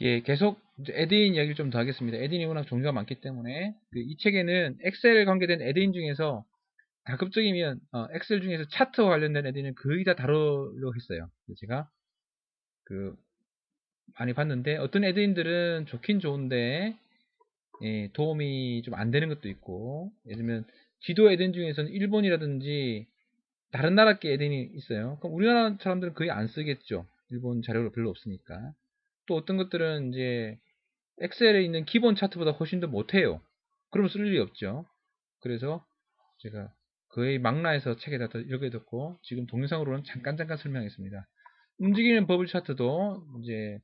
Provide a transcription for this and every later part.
예, 계속 에드인 이야기를 좀 더 하겠습니다. 에드인이 워낙 종류가 많기 때문에 그 이 책에는 엑셀 관계된 에드인 중에서 가급적이면 어, 엑셀 중에서 차트와 관련된 에드인은 거의 다 다루려고 했어요. 제가 그 많이 봤는데 어떤 에드인들은 좋긴 좋은데 예, 도움이 좀 안 되는 것도 있고 예를 들면 지도 에드인 중에서는 일본이라든지 다른 나라께 에드인이 있어요. 그럼 우리나라 사람들은 거의 안 쓰겠죠. 일본 자료가 별로 없으니까. 또 어떤 것들은 이제 엑셀에 있는 기본 차트보다 훨씬 더 못해요. 그러면 쓸 일이 없죠. 그래서 제가 거의 망라해서 책에다 더 이렇게 듣고 지금 동영상으로는 잠깐 잠깐 설명했습니다. 움직이는 버블 차트도 이제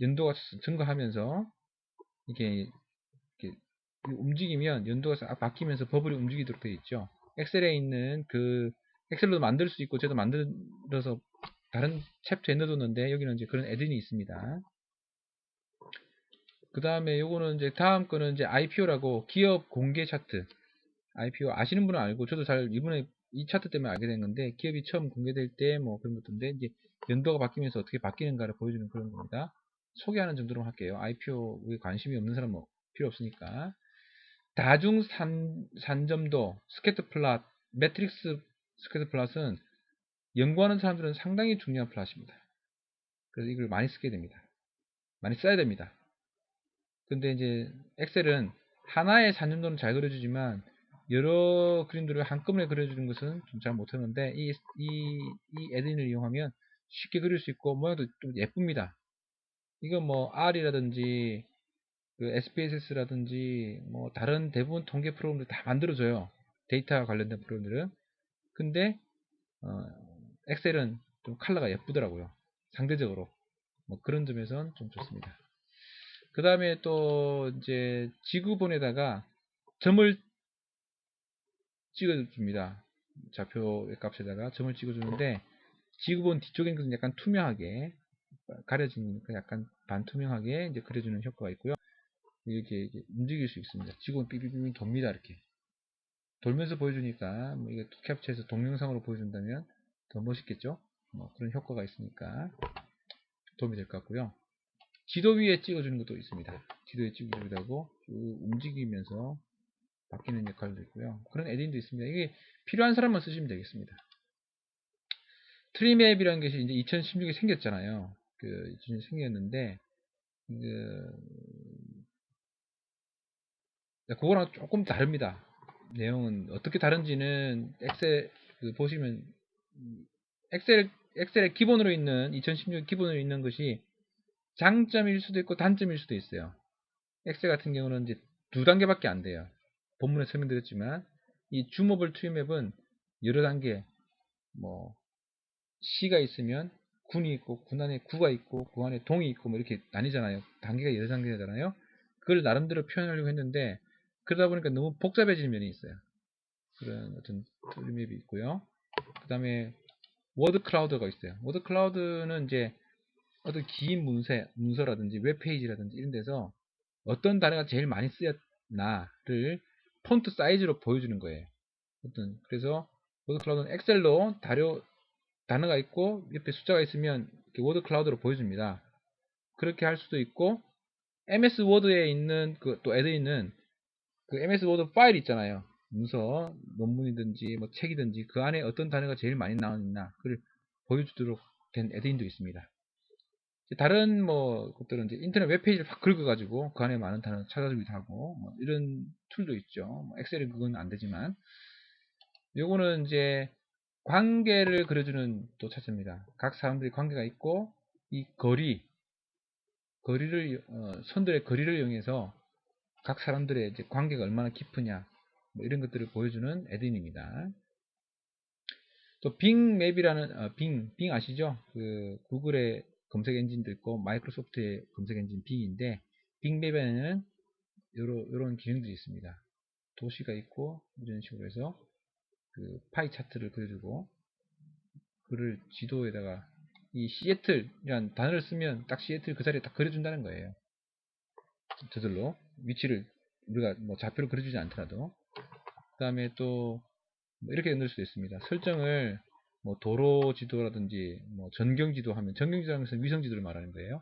연도가 증가하면서 이게, 이렇게 움직이면 연도가 싹 바뀌면서 버블이 움직이도록 되어 있죠. 엑셀에 있는 그 엑셀로 만들 수 있고 저도 만들어서 다른 챕터에 넣어뒀는데 여기는 이제 그런 애드인이 있습니다. 그 다음에 요거는 이제 다음 거는 이제 IPO라고 기업 공개 차트. IPO 아시는 분은 알고 저도 잘 이번에 이 차트 때문에 알게 된 건데 기업이 처음 공개될 때 뭐 그런 것인데 이제 연도가 바뀌면서 어떻게 바뀌는가를 보여주는 그런 겁니다. 소개하는 정도로 할게요. IPO에 관심이 없는 사람은 뭐 필요 없으니까. 다중 산, 산점도, 스케트 플랫, 매트릭스 스케트 플랫은 연구하는 사람들은 상당히 중요한 플랫입니다. 그래서 이걸 많이 쓰게 됩니다. 많이 써야 됩니다. 근데 이제 엑셀은 하나의 산점도는 잘 그려주지만 여러 그림들을 한꺼번에 그려주는 것은 좀 잘 못하는데 이, 이, 이 에딘을 이용하면 쉽게 그릴 수 있고 모양도 좀 예쁩니다. 이건 뭐 R이라든지 그 SPSS라든지 뭐 다른 대부분 통계 프로그램들 다 만들어줘요. 데이터와 관련된 프로그램들은. 근데 어, 엑셀은 좀 컬러가 예쁘더라고요. 상대적으로. 뭐 그런 점에선 좀 좋습니다. 그 다음에 또 이제 지구본에다가 점을 찍어줍니다. 좌표의 값에다가 점을 찍어주는데 지구본 뒤쪽에 있는 것은 약간 투명하게 가려지니까 약간 반투명하게 이제 그려주는 효과가 있고요. 이렇게, 이렇게 움직일 수 있습니다. 지구본 삐삐삐 돕니다. 이렇게 돌면서 보여주니까 뭐 이거 캡처해서 동영상으로 보여준다면 더 멋있겠죠? 뭐 그런 효과가 있으니까 도움이 될 것 같고요. 지도 위에 찍어주는 것도 있습니다. 지도에 찍어주기도 하고 쭉 움직이면서 바뀌는 역할도 있고요. 그런 에딘도 있습니다. 이게 필요한 사람만 쓰시면 되겠습니다. 트리맵이라는 것이 이제 2016에 생겼잖아요. 그, 생겼는데, 그, 그거랑 조금 다릅니다. 내용은 어떻게 다른지는 엑셀, 그 보시면, 엑셀, 엑셀의 기본으로 있는, 2016 기본으로 있는 것이 장점일 수도 있고 단점일 수도 있어요. 엑셀 같은 경우는 이제 두 단계밖에 안 돼요. 본문에 설명드렸지만 이 줌업을 트리맵은 여러 단계 뭐 시가 있으면 군이 있고 군 안에 구가 있고 구 안에 동이 있고 뭐 이렇게 나뉘잖아요. 단계가 여러 단계잖아요. 그걸 나름대로 표현하려고 했는데 그러다 보니까 너무 복잡해지는 면이 있어요. 그런 어떤 트리맵이 있고요. 그 다음에 워드 클라우드가 있어요. 워드 클라우드는 이제 어떤 긴 문서, 문서라든지 웹페이지라든지 이런 데서 어떤 단어가 제일 많이 쓰였나를 폰트 사이즈로 보여주는 거예요. 어떤 그래서 워드 클라우드는 엑셀로 다료, 단어가 있고 옆에 숫자가 있으면 워드 클라우드로 보여줍니다. 그렇게 할 수도 있고 MS 워드에 있는 그 또 애들 있는 그 MS 워드 파일 있잖아요. 문서, 논문이든지 뭐 책이든지 그 안에 어떤 단어가 제일 많이 나왔나 그를 보여주도록 된 에드인도 있습니다. 다른 뭐 것들은 이제 인터넷 웹페이지를 확 긁어가지고 그 안에 많은 단어 를 찾아주기도 하고 뭐 이런 툴도 있죠. 뭐 엑셀은 그건 안 되지만 요거는 이제 관계를 그려주는 또 차트입니다. 각 사람들이 관계가 있고 이 거리 거리를 어, 선들의 거리를 이용해서 각 사람들의 이제 관계가 얼마나 깊으냐 뭐 이런 것들을 보여주는 에드인입니다. 또 빙맵이라는 어, 빙, 빙 아시죠? 그 구글의 검색 엔진도 있고 마이크로소프트의 검색 엔진 빙인데 빙맵에는 요런, 요런 기능들이 있습니다. 도시가 있고 이런 식으로 해서 그 파이 차트를 그려주고 그를 지도에다가 이 시애틀이란 단어를 쓰면 딱 시애틀 그 자리에 딱 그려준다는 거예요. 저절로 위치를 우리가 뭐 좌표를 그려주지 않더라도 그 다음에 또뭐 이렇게 넣을 수도 있습니다. 설정을 뭐 도로 지도라든지 뭐 전경 지도 하면 전경 지도 하면서 위성 지도를 말하는 거예요.